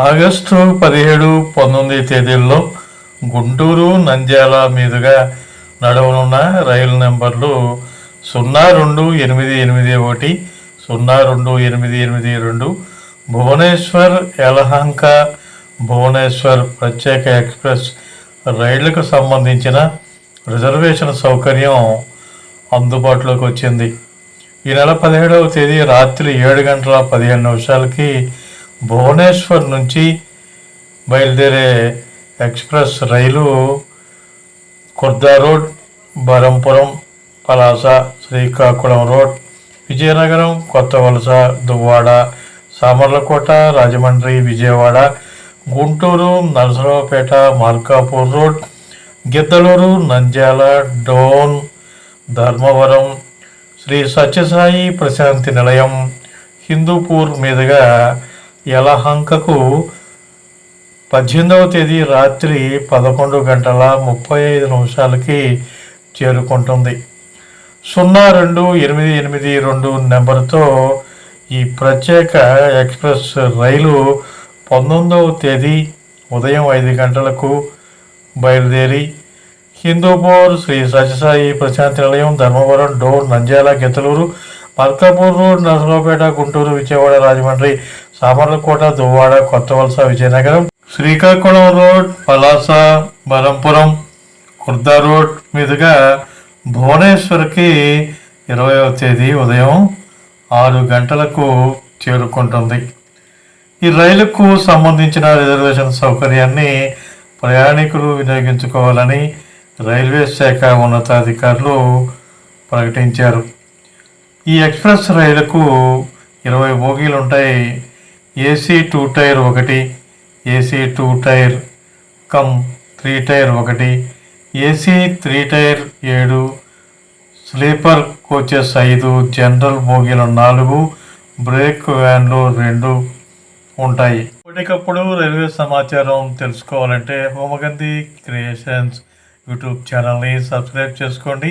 August పదిహేడు పంతొమ్మిది తేదీల్లో గుంటూరు నంద్యాల మీదుగా నడవనున్న రైలు నెంబర్లు సున్నా రెండు ఎనిమిది ఎనిమిది ఒకటి సున్నా రెండు ఎనిమిది ఎనిమిది రెండు భువనేశ్వర్ యలహంక భువనేశ్వర్ ప్రత్యేక ఎక్స్ప్రెస్ రైళ్ళకు సంబంధించిన రిజర్వేషన్ సౌకర్యం అందుబాటులోకి వచ్చింది. ఈ నెల పదిహేడవ తేదీ రాత్రి ఏడు గంటల పదిహేను నిమిషాలకి భువనేశ్వర్ నుంచి బయలుదేరే ఎక్స్ప్రెస్ రైలు Khurda road Berhampur Palasa Srikakulam road Vizianagaram Kottavalasa Duvvada Samalkot Rajahmundry Vijayawada Guntur Narasaraopet Markapur road Giddalur Nandyal Dhone Dharmavaram Sri Sathya Sai Prasanthi Nilayam Hindupur మీదుగా యలహంకకు పద్దెనిమిదవ తేదీ రాత్రి పదకొండు గంటల ముప్పై ఐదు నిమిషాలకి చేరుకుంటుంది. సున్నా రెండు ఎనిమిది ఎనిమిది రెండు నెంబర్తో ఈ ప్రత్యేక ఎక్స్ప్రెస్ రైలు పంతొమ్మిదవ తేదీ ఉదయం ఐదు గంటలకు బయలుదేరి Hindupur Sri Sathya Sai Prasanthi Nilayam Dharmavaram Dhone Nandyal Giddalur Markapur road Narasaraopet Guntur Vijayawada Rajahmundry Samalkot Duvvada Kottavalasa Vizianagaram Srikakulam road Palasa Berhampur Khurda road మీదుగా భువనేశ్వర్కి ఇరవైవ తేదీ ఉదయం ఆరు గంటలకు చేరుకుంటుంది. ఈ రైలుకు సంబంధించిన రిజర్వేషన్ సౌకర్యాన్ని ప్రయాణికులు వినియోగించుకోవాలని రైల్వే శాఖ ఉన్నతాధికారులు ప్రకటించారు. ఈ ఎక్స్ప్రెస్ రైలుకు ఇరవై బోగీలు ఉంటాయి ఏసీ టూ టైర్ ఒకటి AC two tier cum three tier ఒకటి ఏసీ త్రీ టైర్ ఏడు స్లీపర్ కోచెస్ ఐదు జనరల్ బోగీలు నాలుగు బ్రేక్ వ్యాన్లు రెండు ఉంటాయి. ఎప్పటికప్పుడు రైల్వే సమాచారం తెలుసుకోవాలంటే హోమగంధి క్రియేషన్స్ యూట్యూబ్ ఛానల్ని సబ్స్క్రైబ్ చేసుకోండి.